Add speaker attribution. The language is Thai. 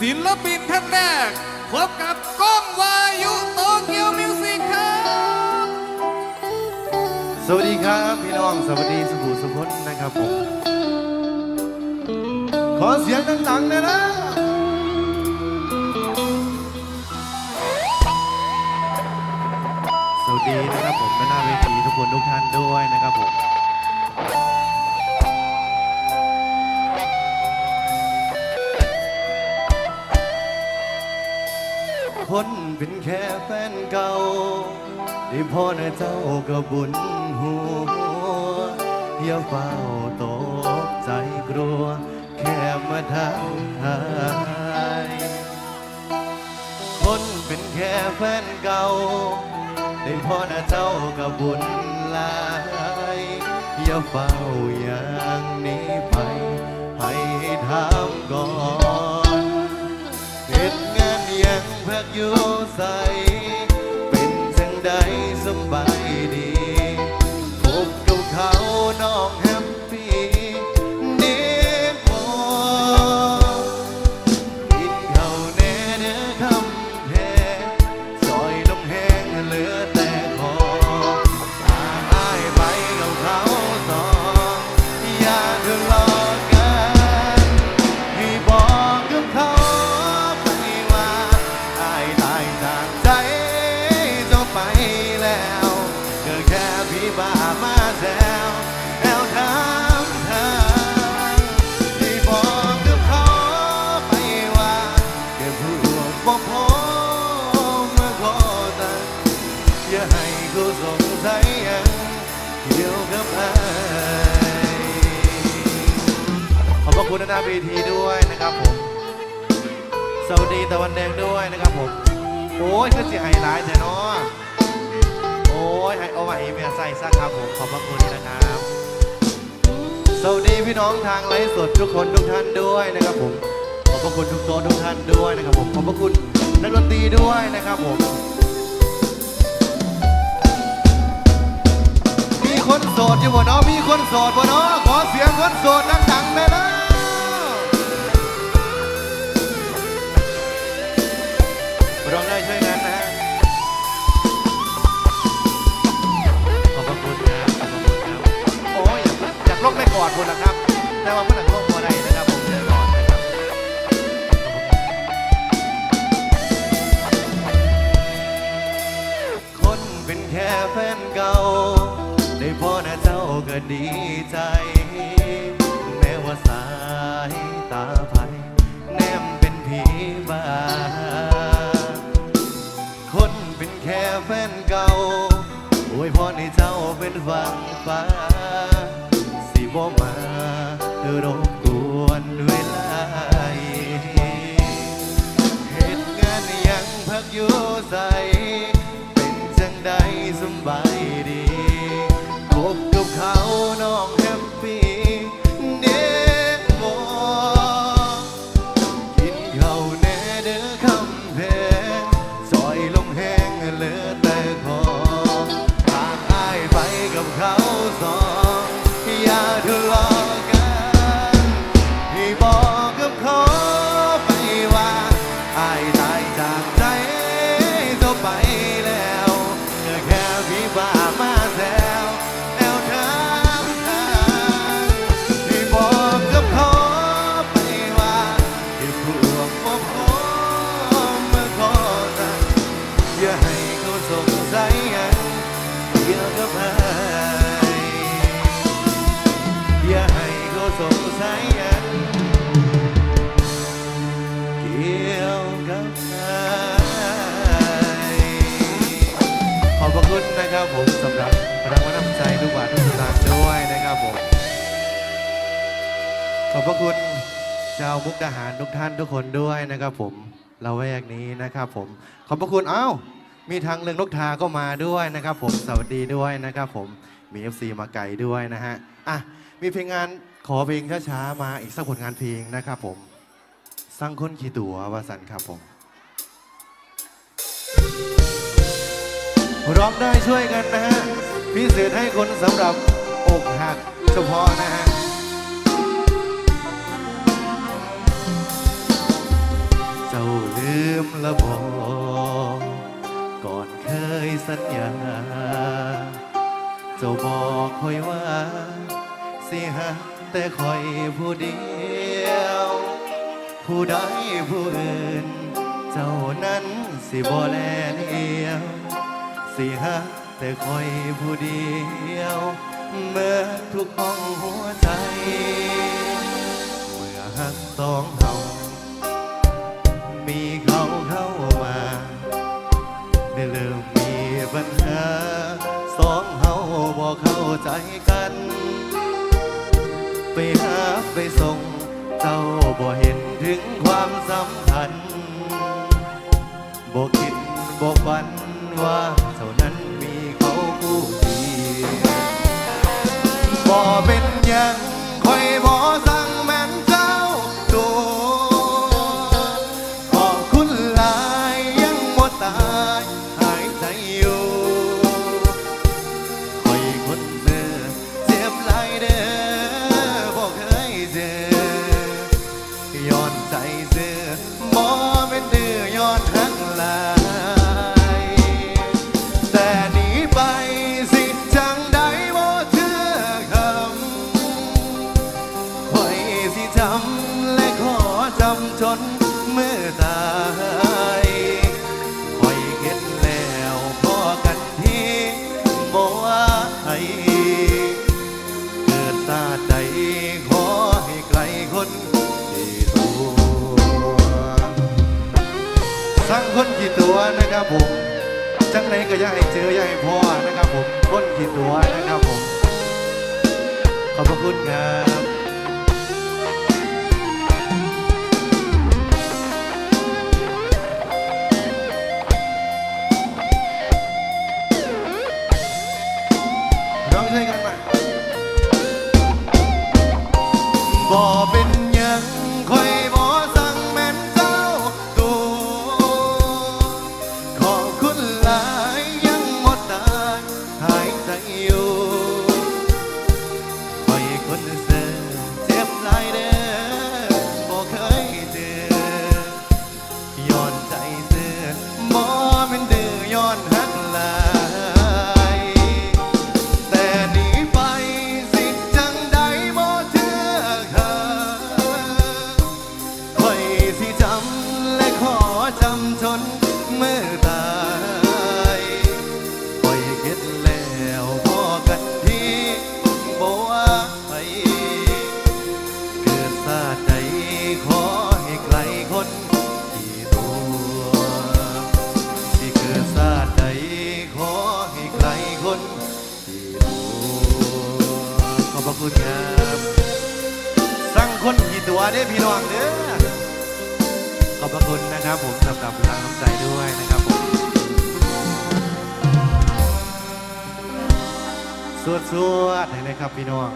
Speaker 1: ศิลปินท่านแรกพบกับก้องวายุโตเกียวมิวสิกครับ
Speaker 2: สวัสดีครับพี่น้องสวัสดีสุภูสุพนนะครับผม ขอเสียงดังๆน่อยนะ สวัสดีนะครับผมด้านหน้าเวทีทุกคนทุกท่านด้วยนะครับผม คนเป็นแค่แฟนเก่าได้พ่อนะเจ้าก็บุญหัวอย่าเฝ้าตกใจกลัว แค่มาทักทายคนเป็นแค่แฟนเก่าได้พ่อนะเจ้าก็บุญหลายอย่าเฝ้าอย่างนี้ไป ให้ถา ยังเพิกอยู่ใส เป็นจังใดสบายดีพบกับเขาน้อง คุณนาบีทีด้วยนะครับผมสวัสดีตะวันแดงด้วยนะครับผม โอ้ยก็จะไฮไลท์แต่เนาะ พระคุณนะครับ สวัสดีพี่น้องทางไลฟ์สดทุกคนทุกท่านด้วยนะครับผม ขอบพระคุณทุกโต๊ะทุกท่านด้วยนะครับผม ขอบพระคุณนักดนตรีด้วยนะครับผม มีคนโสดอยู่บ่เนาะมีคนโสดบ่เนาะขอเสียงคนโสดดังๆเลยนะ อดคุณนะครับ แต่ว่าเมื่อหลังลงบ่ได้นะครับผมเดี๋ยวก่อนนะครับคนเป็นแค่แฟนเก่า ได้พ่อนะเจ้าก็ดีใจ แม้ว่าสายตาไฟแนมเป็นผีบ้า คนเป็นแค่แฟนเก่าอวยพรให้เจ้าเป็นฝังฟ้า บ่มารบกวนเวลาเหตุงานยังพักอยู่ใส เป็นจังใดสบายดีคบกับเขา สงสัยยังเกี่ยวกับใครขอบพระคุณนะครับผมสำหรับรางวัลน้ำใจทุกบาททุกสตางค์ด้วยนะครับผม ขอบพระคุณชาวมุกดาหารทุกท่านทุกคนด้วยนะครับผมเราแวกนี้นะครับผม ขอบพระคุณเอ้ามีทางเรื่องนกทาก็มาด้วยนะครับ ผมสวัสดีด้วยนะครับผมมี FC มาไกลด้วยนะฮะอะมีเพลงงาน ขอเพลงช้าๆมาอีกสักผลงานเพลงนะครับผมสร้างคนขี่ตัววสันครับผม ร้องได้ช่วยกันนะฮะ พิเศษให้คนสำหรับอกหักเฉพาะนะฮะเจ้าลืมละบอกก่อนเคยสัญญา เจ้าบอกคอยว่าสิฮะ แต่คอยผู้เดียว ผู้ใดผู้อื่น เจ้านั้นสิบ่แลเลียวสิฮะแต่คอยผู้เดียว เมื่อทุกห้องหัวใจ เมื่อหักสองเฮา บอกคิดบอกฝันว่า ไหนก็ยังให้เจอยังให้พ่อนะครับผมก้นขีดหัวนะครับผม ขอบพระคุณครับ tình yêu ขอบคุณครับสร้างคนกี่ตัวเนี่ยพี่น้องเนี่ยขอบพระคุณนะครับ ผมสำหรับพลังน้ำใจด้วยนะครับผมสวดสวดนะครับพี่น้อง